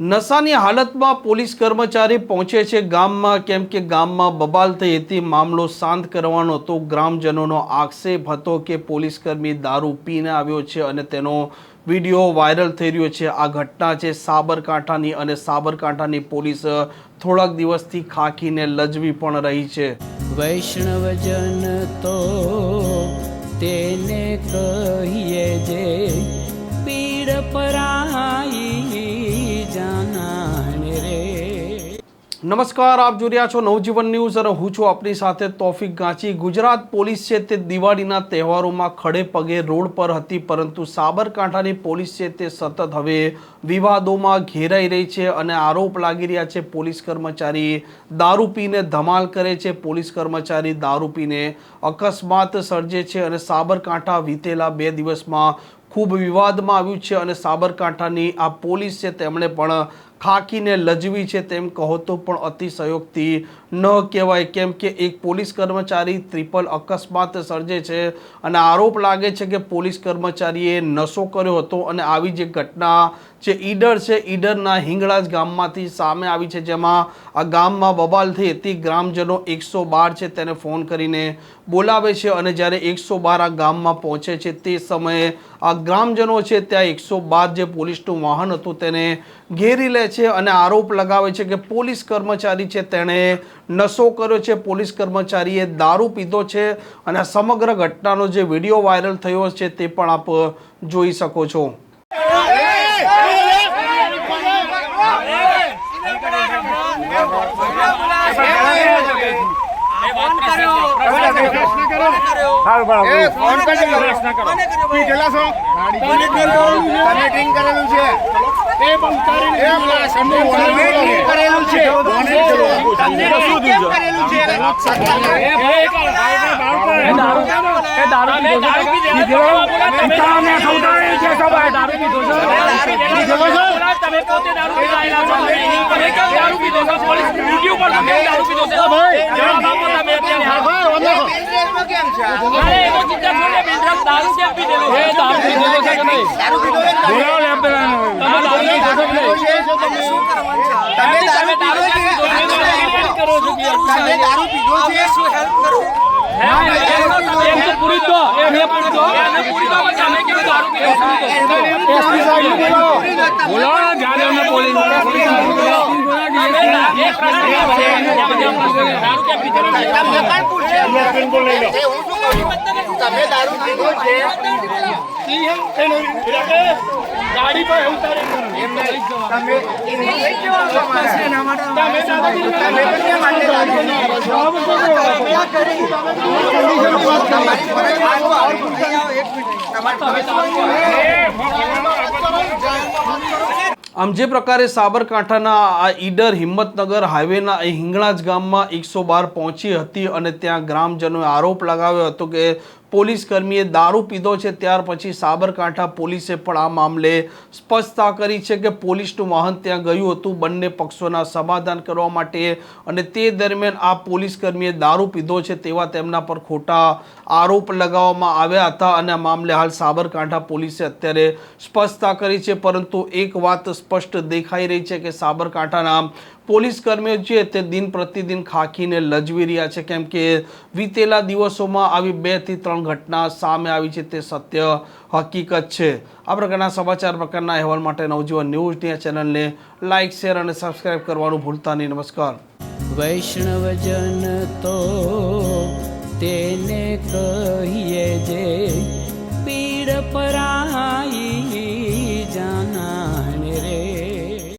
નશાની હાલતમાં પોલીસ કર્મચારી પહોંચે છે ગામમાં. કેમ કે ગામમાં બબાલ થઈ હતી, મામલો શાંત કરવાનો હતો. ગ્રામજનોનો આક્ષેપ હતો કે પોલીસ કર્મી દારૂ પીને આવ્યો છે અને તેનો વીડિયો વાયરલ થઈ રહ્યો છે. આ ઘટના છે સાબરકાંઠાની અને સાબરકાંઠાની પોલીસ થોડાક દિવસથી ખાખીને લજવી પણ રહી છે. વૈષ્ણવજન તો તેને કહીએ જે નમસ્કાર, આપ જોઈ રહ્યા છો નવજીવન ન્યૂઝ અને હું છું આપની સાથે તોફિક ગાંચી. ગુજરાત પોલીસ છે તે દિવાળીના તહેવારોમાં ખડે પગે રોડ પર હતી, પરંતુ સાબરકાંઠાની પોલીસ છે તે સતત હવે વિવાદોમાં ઘેરાઈ રહી છે અને આરોપ લાગી રહ્યા છે, પોલીસ કર્મચારી દારૂ પીને ધમાલ કરે છે, પોલીસ કર્મચારી દારૂ પીને અકસ્માત સર્જે છે અને સાબરકાંઠા વીતેલા બે દિવસમાં ખૂબ વિવાદમાં આવ્યું છે અને સાબરકાંઠાની આ પોલીસ છે તેમણે પણ ખાકીને લજવી છે તેમ કહો તો પણ અતિશયોક્તિ ન કહેવાય. કેમ કે એક પોલીસ કર્મચારી ત્રિપલ અકસ્માત સર્જે છે અને આરોપ લાગે છે કે પોલીસ કર્મચારીએ નશો કર્યો હતો અને આવી જે ઘટના જે ઈડર છે, ઈડરના હિંગળાજ ગામમાંથી સામે આવી છે, જેમાં આ ગામમાં બબાલ થઈ હતી. ગ્રામજનો એકસો બાર છે તેને ફોન કરીને બોલાવે છે અને જ્યારે એકસો બાર આ ગામમાં પહોંચે છે તે સમયે આ ગ્રામજનો છે ત્યાં એકસો બાર જે પોલીસનું વાહન હતું તેને ઘેરી લે છે અને આરોપ લગાવે છે કે પોલીસ કર્મચારી છે, તેણે નશો કર્યો છે. પોલીસ કર્મચારીએ દારૂ પીધો છે અને સમગ્ર ઘટનાનો જે વીડિયો વાયરલ થયો છે, તે પણ આપ જોઈ શકો છો. ફોન કરજો. પીધેલા છો? તમે ડ્રિંક કરેલું છે. એ પેલા શંભુ તમે ડ્રિંક કરેલું છે. કેમ કરેલું છે. તમે પોતે દારૂ પીધા? આયેલા છો. તમે કેમ દારૂ પીધો છો? પોલીસ ડ્યુટી ઉપર છો, કેમ દારૂ પીધો છો? જવાબ આપો તમે અત્યારે. કેમ છે? અરે, એ તો ચિંતા છોડો, બેનરામ દારૂ કેમ છે? દારૂ પીધેલો છે નહીં? દારૂ પીધો છે ને તમે દારૂ પીધો? તમે દારૂ તમે દારૂ કેમ પીધો છો? તમે કેમ કરો છો કે? તમે દારૂ પીધો છે શું હેલ્પ કરું હે? પૂરી દો. એ પૂરી દો. પૂરી દો, પછી અમે દારૂ પીધો બોલો, જ્યારે અમે પોલીસ છે. દારૂ કેમ છે? આમ જે પ્રકારે સાબરકાંઠાના આ ઈડર હિંમતનગર હાઈવેના એ હિંગળાજ ગામમાં એકસો બાર પહોંચી હતી અને ત્યાં ગ્રામજનોએ આરોપ લગાવ્યો હતો કે પોલીસ કર્મીએ દારૂ પીધો છે, ત્યાર પછી સાબરકાંઠા પોલીસે પણ આ મામલે સ્પષ્ટતા કરી છે કે પોલીસનું વાહન ત્યાં ગયું હતું. બંને પક્ષોના સમાધાન કરવા માટે અને તે દરમિયાન આ પોલીસ કર્મીએ દારૂ પીધો છે તેવા તેમના પર ખોટા આરોપ લગાવવામાં આવ્યા હતા અને આ મામલે હાલ સાબરકાંઠા પોલીસે અત્યારે સ્પષ્ટતા કરી છે. પરંતુ એક વાત સ્પષ્ટ દેખાઈ રહી છે કે સાબરકાંઠાના પોલીસ કર્મીઓ છે તે દિન પ્રતિદિન ખાખીને લજવી રહ્યા છે. કેમ કે વીતેલા દિવસોમાં આવી બેથી ત્રણ ઘટના સામે આવી છે તે સત્ય હકીકત છે. આ પ્રકારના સમાચાર, પ્રકારના અહેવાલ માટે નવજીવન ન્યૂઝની આ ચેનલને લાઇક શેર અને સબસ્ક્રાઇબ કરવાનું ભૂલતા નહીં. નમસ્કાર. વૈષ્ણવજન તો તેને કહીએ જે પીડ પરા